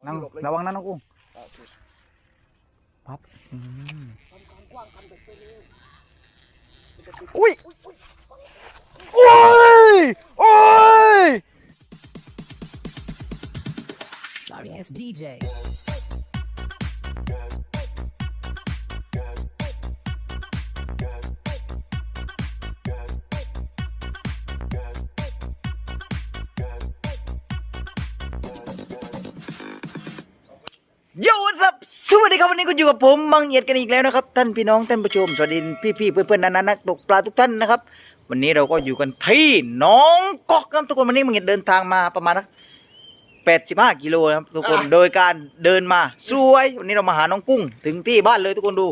nang lawang na nako. Pap. Mm. Uy! Uy! Uy! Sorry, it's DJ. สวัสดีครับวันนี้ก็อยู่กับผมบังเอียดกันอีกแล้วนะครับ ท่านพี่น้องท่านผู้ชมสวัสดีพี่ๆเพื่อนๆนันนักตกปลาทุกท่านนะครับ วันนี้เราก็อยู่กันที่หน้องกอกครับทุกคนวันนี้บังเอียดเดินทางมาประมาณนัก85กิโลนะครับทุกคนโดยการเดินมาสวยวันนี้เรามาหาน้องกุ้ง ถึงที่บ้านเลยทุกคนดู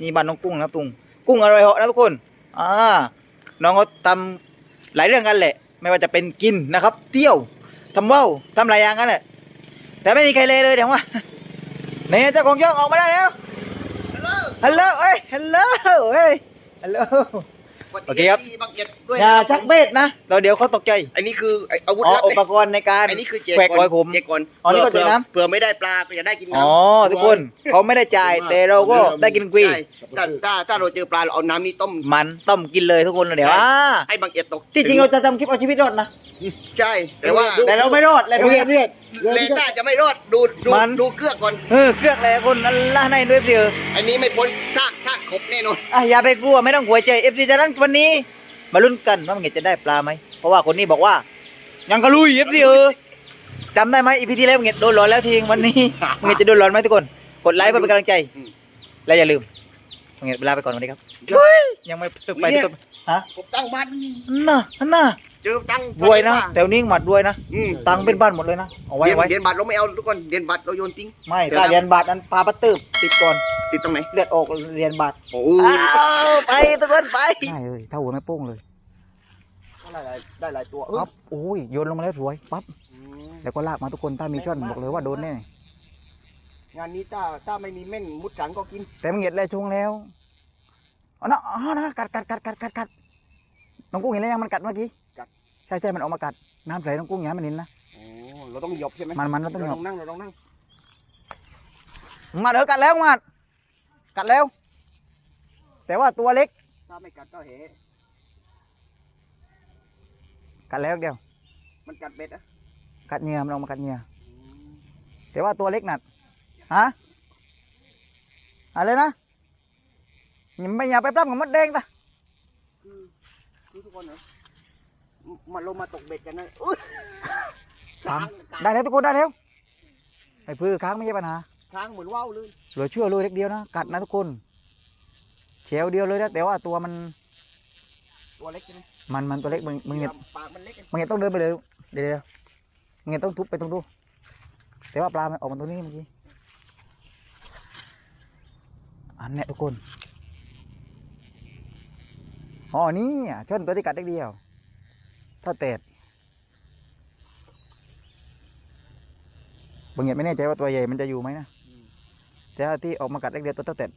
นี่บ้านน้องกุ้งนะครับตุงกุ้งอร่อยเหาะนะทุกคนอ่าน้องเขาทำหลายเรื่องกันแหละ ไม่ว่าจะเป็นกินนะครับ เที่ยวทำว่าวทำหลายอย่างกันแหละแต่ไม่มีใครเลยเลยเดี๋ยวว่าเนี่ยเจ้าของช่องออกมาได้แล้วฮัลโหลเอ้ยฮัลโหลเอ้ยฮัลโหลโอเคครับบังเอียดด้วยอย่านะครับชักเบสนะเราเดี๋ยวเขาตกใจอันนี้คือไอ้อาวุธอ๋อลับอุเนี่ยปกรณ์ในการอันนี้คือเจแขวกก่อนรอยผมเจก่อนอ๋อนี่ก็เผื่เจน้ำเผื่อไม่ได้ปลาก็จะได้กินน้ำอ๋อทุกคนเขาไม่ได้จ่ายแต่เราก็ได้กินฟรีใช่ถ้าถ้าถ้าเราเจอปลาเราเอาน้ำนี้ต้มมันต้มกินเลยทุกคนเดี๋ยวใช่อ่าให้บังเอียดตกที่จริงเราจะทำคลิปเอาชีวิตรอดนะใช่แต่ว่าแต่เราไม่รอดเลยทุกคน เลต้าจะไม่รอดดูดูมัน ดูเกลือกก่อน เออเกือกเลยคนอัลลาในด้วยเดียวอันนี้ไม่พ้นถ้าถ้าขบแน่นอนอะอย่าไปกลัวไม่ต้องหัวใจเอฟซีจากนั้นวันนี้ มาลุ้นกันว่ามันจะได้ปลาไหมเพราะว่าคนนี้บอกว่า ยังกระลุยเอฟซีเออจำได้ไหมอีพีที่แล้วมันโดนหลอนแล้วทีวันนี้ มันจะโดนหลอนไหมทุกคนกดไลค์เพื่อเป็นกำลังใจอืมและอย่าลืมมันเวลาไปก่อนวันนี้ครับยังไม่ไปทุกคนฮะผมตั้งบ้านนี่น่ะน่ะ เจอตั้งรวยนะแถวนี้หมัดรวยนะอืมตังค์เป็นบ้านหมดเลยนะเอาไว้เหรียญไว้เหรียญบาทเราไม่เอาทุกคนเหรียญบาทเราโยนทิ้ง ไม่เดี๋ยวถ้านะเหรียญบาทนั้นปลาปัตตืบติดก่อนติดตรงไหนเลือดออกเหรียญบาทโอ้อ้าวไปทุกคนไปใช่เลยถ้าหัวไม่โป้งเลยได้หลายได้หลายตัวปั๊บโอ้ยโยนลงมาแล้วสวยปั๊บอืมแล้วก็ลากมาทุกคนถ้ามีช่อนบอกเลยว่าโดนแน่งานนี้ถ้าถ้าไม่มีเม่นมุดสังก็กิน แต่มันเหยียดแล้วช่วงแล้วอ๋อนะอ๋อนะกัดกัดกัดกัดกัดกัด น้องกุ้งเห็นแล้วยังมันกัดเมื่อกี้ใช่ใช่มันออกมากัดน้ำใสน้องกุ้งอย่าให้มันเห็นนะโอ้เราต้องหยบใช่ไหมมันมันเราต้องหยเราบต้องนั่งเราต้องนั่งมาเด้อกัดแล้วมากัดแล้ว แต่ว่าตัวเล็กถ้าไม่กัดก็เหกัดแล้วเดียว มันกัดเบ็ดอะกัดเหงื่อมันออกมากัดเหงื่อแต่ว่าตัวเล็กหนัดฮะอะไรนะอย่าไม่อย่าไปปล้ำกับมดแดงตาคือ คือทุกคนเหรอมาลงมาตกเบ็ดกันนะอุ๊ยค้างได้แล้วทุกคนได้แล้วไอ้พื้ค้างไม่ใช่ปัญหาค้างเหมือนว่าวเลยเหลือเชื่อเลยเล็กเดียวนะกัดนะทุกคนเฉียวเดียวเลยนะแต่ว่าตัวมัน ตัวเล็กใช่ไหมมันมันตัวเล็กมึงมึงเงียปากมันเล็กอะมึงเงียต้องเดินไปเลยเดี๋ยวเดี๋ยวมึงเงียต้องทุบไปตรงนู้นแต่ว่าปลามันออกมาตรงนี้เมื่อกี้อันเนี้ยทุกคน อ๋อนี่อะชนตัวที่กัดเล็กเดียวถ้าเตดบางเงียไม่แน่ใจว่าตัวใหญ่มันจะอยู่ไหมนะแต่ถ้าที่ออกมากัดเล็กเดียวตัวเท่าเตด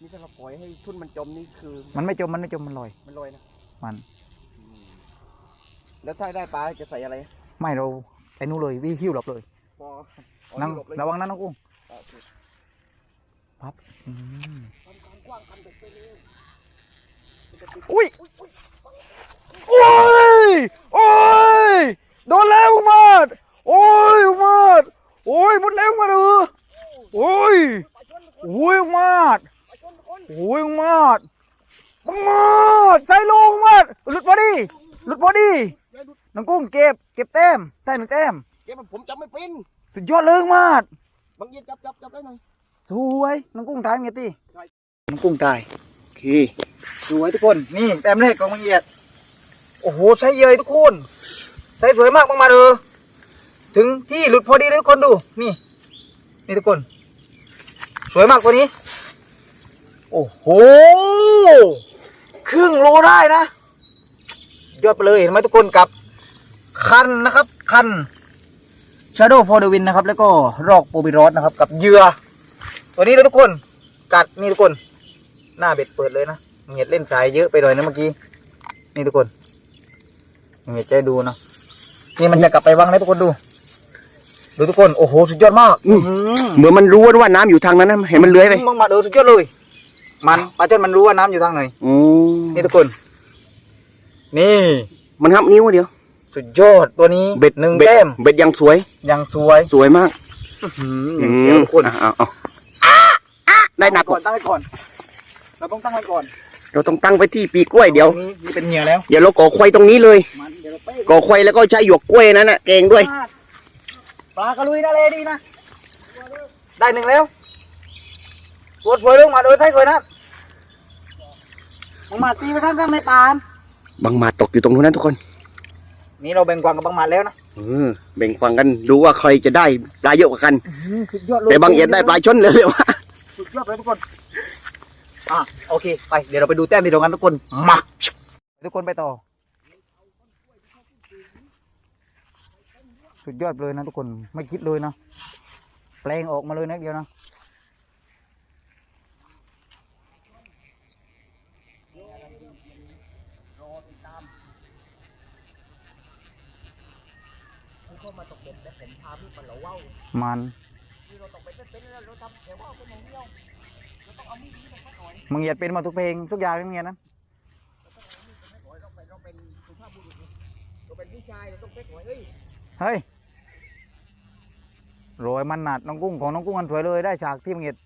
นี่ถ้าเราปล่อยให้ทุ่นมันจมนี่คือ มันไม่จมมันไม่จมมันลอย มันลอยนะมัน แล้วถ้าได้ปลาจะใส่อะไร ไม่เราไอ้นู้นเลยวิ่งหิ้วหลบเลยพออ๋อนั่งหลบเลยระวังนะน้องกุ้งอะโอเคอืมทำการกว้างกันแบบนี้ อุ้ยโอ้ยโอ้ยโดนแล้วอุมาดโอ้ยอุมาดโอ้ยหมดแล้วอุมาดเออโอ้ยโอ้ยอุมาดโอ้ยอุมาดอุมาดใส่ลงอุมาดหลุดพอดีหลุดพอดีน้องกุ้งเก็บเก็บแต้มได้หนึ่งแต้มเก็บผมจำไม่เป็นสุดยอดเลยอุมาดบางยีจับจับจับได้หน่อยสวยน้องกุ้งทายไงตีน้องกุ้งตายโอ เค สวยทุกคนนี่แต้มแรกของมังเอียดโอ้โหใช้เยยทุกคนใช้สวยมากมากๆเลยถึงที่หลุดพอดีเลยทุกคนดูนี่ นี่ทุกคน สวยมากตัวนี้ โอ้โหครึ่งโลได้นะ ยอดไปเลยเห็นไหมทุกคนกับ คันนะครับ คัน Shadow for the Wind นะครับ แล้วก็รอกโปรบิรอสนะครับ กับเหยื่อตัวนี้เลยทุกคน กัดนี่ทุกคน หน้าเบ็ดเปิดเลยนะเงียดเล่นสายเยอะไปหน่อยนะเมื่อกี้ นี่ทุกคนเงียดใจดูนะนี่มันจะกลับไปวังนะทุกคนดู ดูทุกคน โอ้โห สุดยอดมากอืมอืมเหมือนมันรู้ว่าน้ำอยู่ทางนั้นนะเห็นมันเลื้อยไปมึงมาดูสุดยอดเลย มันปลาช่อนมันรู้ว่าน้ำอยู่ทางไหนอืมนี่ทุกคน นี่ มันงับนิ้วเดียว สุดยอดตัวนี้เบ็ดหนึ่งเบ็ดแต้มเบ็ดยังสวยอย่างสวย สวยมากอืมอย่างเดียวทุกคนอะเอาเอาได้หนักก่อนตั้งไว้ก่อน เราต้องตั้งไว้ก่อนเราต้องตั้งไว้ที่ปีกล้วยเดี๋ยวตรงนี้นี่เป็นเหยื่อแล้วเดี๋ยวเราก่อควายตรงนี้เลย มันเดี๋ยวเราเป้ก่อควายแล้วก็ใช้หยวกกล้วยนั้นน่ะเก่งด้วย ปลากระลุยนะเลยดีนะ ได้หนึ่งแล้วตัวสวยลงมาโดยใส่สวยนะมึงมาตีไปทางข้างในปานบางหมาดตกอยู่ตรงนู้นนะทุกคนนี่เราแบ่งกวางกับบางหมัดแล้วนะเออแบ่งฟังกันดูว่าใครจะได้ปลาเยอะกว่ากัน สุดยอดเลยแต่บางเอียดได้ปลาชนเลยเลยว่า สุดยอดเลยทุกคน อะโอเคไปเดี๋ยวเราไปดูแต้มที่ตรงกันทุกคนมาทุกคนไปต่อ สุดยอดเลยนะทุกคนไม่คิดเลยนะแปลงออกมาเลยนะเดียวนะมัน มึงเหยียดเป็นมาทุกเพลงทุกอย่างเลยมึงเหยียดนะเฮ้ยโรยมันหนัดน้องกุ้งของน้องกุ้งอันสวยเลยได้จากที่มึงเหยียด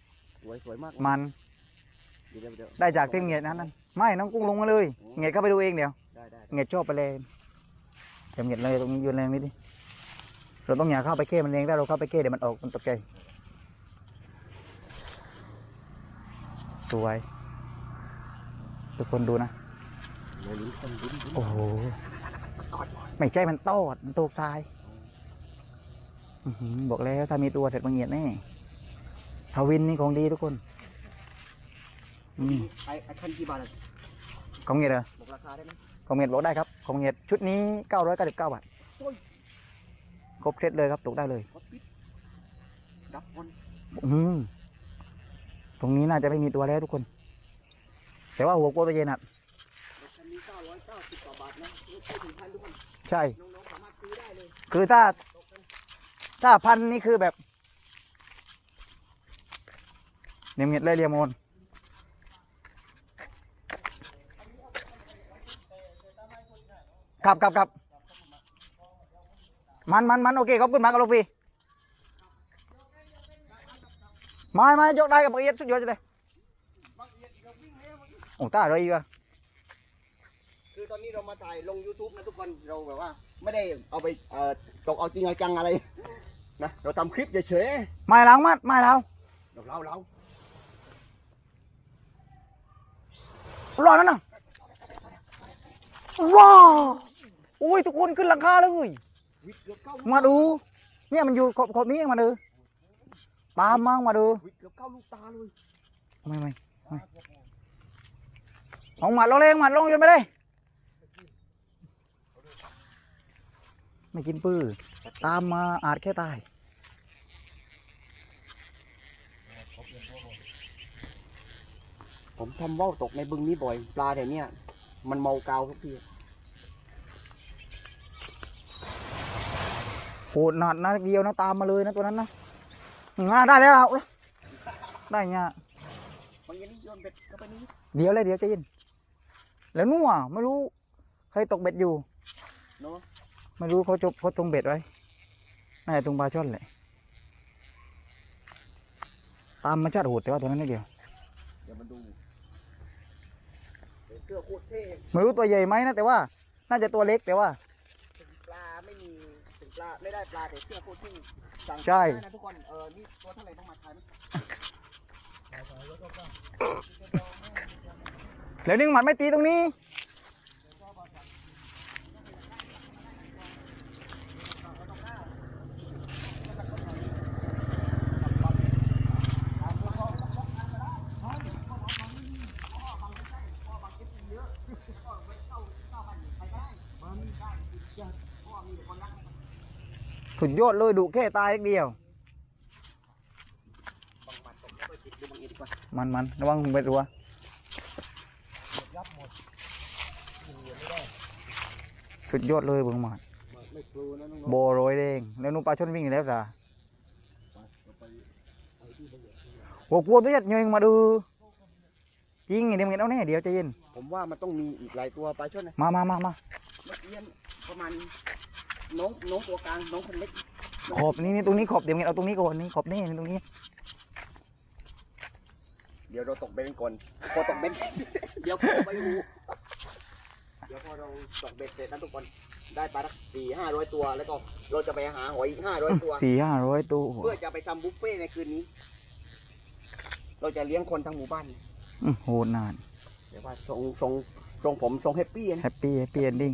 สวยสวยมากมันเดี๋ยวเดี๋ยวได้จากที่มึงเหยียดนั้นนั่นไม่น้องกุ้งลงมาเลยเหยียดเข้าไปดูเองเดี๋ยวได้ได้เหงียดชอบไปเลยเดี๋ยวเหงียดเลยตรงนี้โยืนแรงนิดดิเราต้องอย่าเข้าไปเก้มันเองถ้าเราเข้าไปเก้เดี๋ยวมันออกมันตกใจ สวย ทุกคนดูนะ โอ้โห ไม่ใช่มันโตดมันตกทรายอื้อหือบอกแล้วถ้ามีตัวเสร็จมันเหงียดแน่ทวินนี่ของดีทุกคนอืมไอ้ไอ้คันกี่บาทอะของเหงียดเหรอบอกราคาได้ไหมของเงียดบอกได้ครับของเงียดชุดนี้เก้าร้อยเก้าสิบเก้าบาทครบเซตเลยครับตกได้เลยฮอตปิดดับบนอืม ตรงนี้น่าจะไม่มีตัวแล้วทุกคน แต่ว่าหัวโกตัวเย็นอะคันนี้เก้าร้อยเก้าสิบกว่าบาทนะไม่ใช่ถึงพันทุกคนใช่น้องๆสามารถซื้อได้เลยคือถ้า ถ้าพันนี่คือแบบเนียมเงียดเลยเรียมโอนครับครับครับมันมันมันโอเคขอบคุณมากครับลูกพี่ ไม่ไม่ยกได้กับเอียดสุดยอดเลยโอ้ตาอะไรวะคือตอนนี้เรามาถ่ายลง YouTube นะทุกคนเราแบบว่า ไม่ได้เอาไปเอ่อตกเอาจริงเอาจังอะไรนะเราทำคลิปเฉยไม่ล้างมัดไม่แล้วๆเราเราเรารอนั่นน่ะว้าวโอ้ยทุกคนขึ้นหลังคาเลยวิทย์เกือบเข้ามาดู เนี่ยมันอยู่ขอบขอบนี้เองมาดู ตามมามาดูวิทย์เกือบเข้าลูกตาเลยไม่ไม่ไม่เอาหมัดลงเลยหมัดลงจนไปเลยไม่กินปื้อตามมาอาจแค่ตายผมทำว่าวตกในบึงนี้บ่อย ปลาแต่เนี้ยมันเมากาวทุกทีโหดหนัดนะเดียวนะตามมาเลยนะตัวนั้นนะงา ได้แล้วเอาได้เนี่ยบางอย่างนี่โยนเบ็ดเข้าไปนี้เดี๋ยวเลยเดี๋ยวใจเย็นแล้วนู่นอะไม่รู้ใครตกเบ็ดอยู่เนาะไม่รู้เขาจบเขาตรงเบ็ดไว้น่าจะตรงปลาช่อนแหละตามมาชาติโหดแต่ว่าตัวนั้นนิดเดียวเดี๋ยวมาดูเสื้อโคตรเท่ไม่รู้ตัวใหญ่ไหมนะแต่ว่า น่าจะตัวเล็กแต่ว่า ถึงปลาไม่มีถึง ปลาไม่ได้ปลาแต่เสื้อโคตรเท่สั่งใช่ ได้นะทุกคนเออนี่ตัวเท่าไหร่ต้องมาทายไหมแล้วนึ่งหมัดไม่ตีตรงนี้ สุดยอดเลยดุแค่ตายเล็กเดียวบางมันตกไม่ค่อยติดดูบางอีกดีกว่ามันมันระวังเบ็ดรัวสุดยอดเลยเบึงหมัดไม่กลัวนะน้องโบโรยเด้งแล้วนุ่ปลาชนวิ่งอยู่แล้วจ้ะๆโอ้กลัวตัวยัดเงยมาดูจริงเดี๋ยวมึงเอาแน่เดี๋ยวใจเย็นผมว่ามันต้องมีอีกหลายตัวปลาช่อนนะมามามามาเมื่อกี้ประมาณ น้องน้องตัวกลางน้องคนเล็กขอบนี่นี่ตรงนี้ขอบเดี๋ยวมึงเอาตรงนี้ก่อนนี่ขอบนี่ตรงนี้ เดี๋ยวเราตกเบ็ดกันก่อนพอตกเบ็ด เดี๋ยวพอไปหูเดี๋ยวพอเราตกเบ็ดเสร็จนะทุกคนได้ปลาสักสี่ห้าร้อยตัว แล้วก็เราจะไปหาหอยอีกห้าร้อยตัว สี่ห้าร้อยตัวเพื่อจะไปทำบุฟเฟ่ต์ในคืนนี้ เราจะเลี้ยงคนทั้งหมู่บ้านอื้อโหดนาน เดี๋ยวว่าทรงทรงทรงผมทรงแฮปปี้นะแฮปปี้แฮปปี้เอนดิ้ง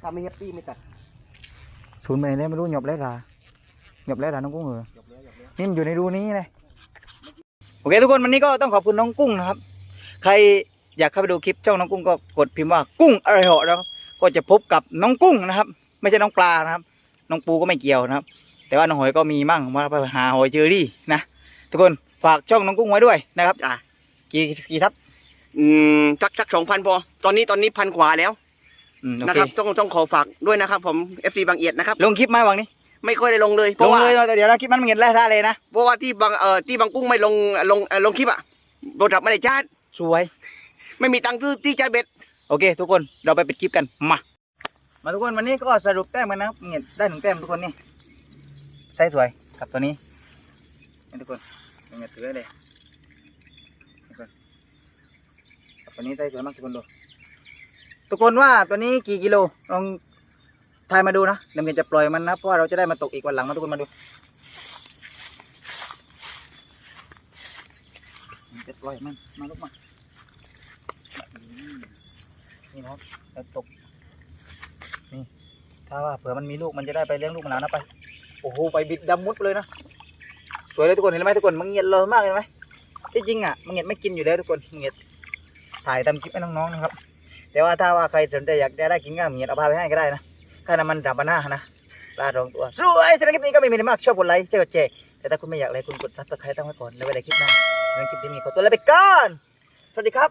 ถ้าไม่แฮปปี้ไม่ตัด ศูนย์ไปไหนได้ไม่รู้หยบแล้วราหยบแล้วราน้องกุ้งเออจบแล้วจบแล้วนี่มันอยู่ในรูนี้เลยโอเคทุกคนวันนี้ก็ต้องขอบคุณน้องกุ้งนะครับ ใครอยากเข้าไปดูคลิปช่องน้องกุ้งก็กดพิมพ์ว่ากุ้งอะไรเหาะนะครับก็จะพบกับน้องกุ้งนะครับ ไม่ใช่น้องปลานะครับ น้องปูก็ไม่เกี่ยวนะครับ แต่ว่าน้องหอยก็มีมั่งว่าไปหาหอยเจอรี่นะทุกคนฝากช่องน้องกุ้งไว้ด้วยนะครับจ้ะกี่กี่ทับอืมสักสักสองพันพอ ตอนนี้ตอนนี้พันกว่าแล้ว อืมโอนะเคครับ ต้องต้องขอฝากด้วยนะครับ ผม FC บางเอียดนะครับ ลงคลิปไหมวังนี้ไม่ค่อยได้ลงเลยเพลราะงว่าเลยแต่เดี๋ยวนะคลิปมันเงียบแล้วท่าเลยนะ เพราะว่าที่บางเอ่อที่บางกุ้งไม่ลงลงเอ่อลงคลิปอะโดนจับไม่ได้ชาร์จสวย ไม่มีตังค์ซื้อที่ชาร์จเบ็ด โอเค ทุกคนเราไปปิดคลิปกัน มา มาทุกคนวันนี้ก็สรุปแต้มกันนะครับเงียได้หนึ่งแต้มทุกคนนี่ไซส์สวยกับตัวนี้นี่ทุกคนเงียถือไว้เลยทุกคนกับตัวนี้ไซส์สวยมากทุกคนดู ทุกคนว่าตัวนี้กี่กิโลลองทายมาดูนะเดี๋ยวเงียจะปล่อยมันนะเพราะว่าเราจะได้มาตกอีกวันหลังนะทุกคนมาดูจะปล่อยมันมาลูกมานี่นะครับเราตกถ้าว่าเผื่อมันมีลูกมันจะได้ไปเลี้ยงลูกมันแล้วนะไปโอ้โหไปบิดดำมุดเลยนะสวยเลยทุกคนเห็นไหมทุกคนมังเงียดเลยมากเห็นไหมที่จริงอะมังเงียดไม่กินอยู่แล้วทุกคนเงียดถ่ายทำคลิปให้น้องๆนะครับ แต่ว่าถ้าว่าใครสนใจอยากได้กินง่ายมังเงียดเอาพาไปให้ก็ได้นะค่าน้ำมันดับหน้านะลาทองตัวสวยสำหรับคลิปนี้ก็ไม่มีอะไรมากชอบกดไลค์ใช่กดแชร์แต่ถ้าคุณไม่อยากอะไรคุณกดซับสไครต์ตั้งไว้ก่อนแล้วไว้ในคลิปหน้าสำหรับคลิปนี้มีขอตัวลาไปก่อนสวัสดีครับ